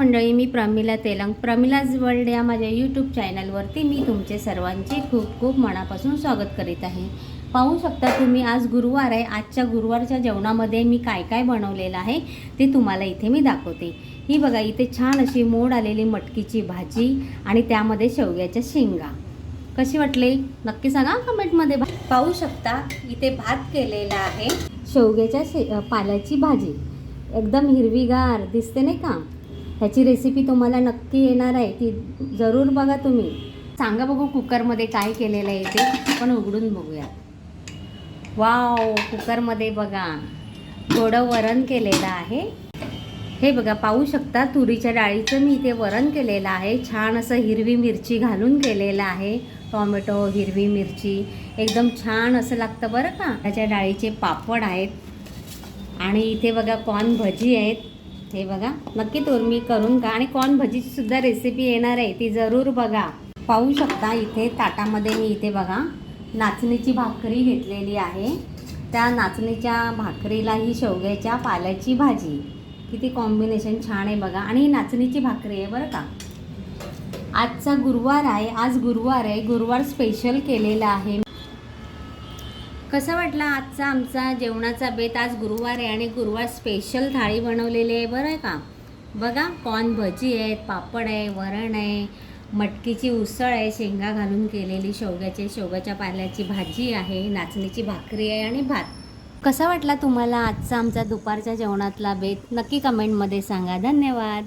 मंडळी मी प्रमिला तेलंग. प्रमिलाज वर्ल्ड या माझ्या यूट्यूब चॅनलवरती मी तुमचे सर्वांचे खूप खूप मनापासून स्वागत करीत आहे. पाहू शकता तुम्ही आज गुरुवार आहे. आजच्या गुरुवारच्या जेवणामध्ये मी काय काय बनवलेलं आहे ते तुम्हाला इथे मी दाखवते. ही बघा इथे छान अशी मोड आलेली मटकीची भाजी आणि त्यामध्ये शेवग्याच्या शेंगा. कशी वाटली? नक्की सांगा कमेंटमध्ये. पाहू शकता इथे भात केलेला आहे शेवग्याच्या शे पाल्याची भाजी. एकदम हिरवीगार दिसते नाही का? ह्याची रेसिपी तुम्हाला नक्की येणार आहे. ती जरूर बघा तुम्ही. सांगा बघू कुकरमध्ये काय केलेलं आहे ते. आपण उघडून बघूया वाव कुकरमध्ये बघा. थोडं वरण केलेलं आहे. हे बघा पाहू शकता तुरीच्या डाळीचं मी इथे वरण केलेलं आहे. छान असं हिरवी मिरची घालून केलेलं आहे. टॉमॅटो हिरवी मिरची. एकदम छान असं लागतं बरं का. त्याच्या डाळीचे पापड आहेत. आणि इथे बघा कॉर्न भजी आहेत. हे बघा नक्की तुम्ही करून का आणि कॉर्न भजीची सुद्धा रेसिपी येणार आहे ती जरूर बघा. पाहू शकता इथे ताटामध्ये मी इथे बघा नाचणीची भाकरी घेतलेली आहे. त्या नाचणीच्या भाकरीला ही शेवग्याच्या पाल्याची भाजी. किती कॉम्बिनेशन छान आहे बघा. आणि ही नाचणीची भाकरी आहे बरं का. आजचा गुरुवार आहे आज गुरुवार आहे. गुरुवार स्पेशल केलेला आहे. कसा वाटला आजचा आमचा जेवणाचा बेत? आज गुरुवार आहे आणि गुरुवार स्पेशल थाळी बनवलेली आहे बरं आहे का? बघा कॉर्न भजी आहेत पापड आहे वरण आहे मटकीची उसळ आहे शेंगा घालून केलेली शेवग्याचे शेवग्याच्या पाल्याची भाजी आहे नाचणीची भाकरी आहे आणि भात. कसा वाटला तुम्हाला आजचा आमचा दुपारच्या जेवणातला बेत? नक्की कमेंटमध्ये सांगा. धन्यवाद.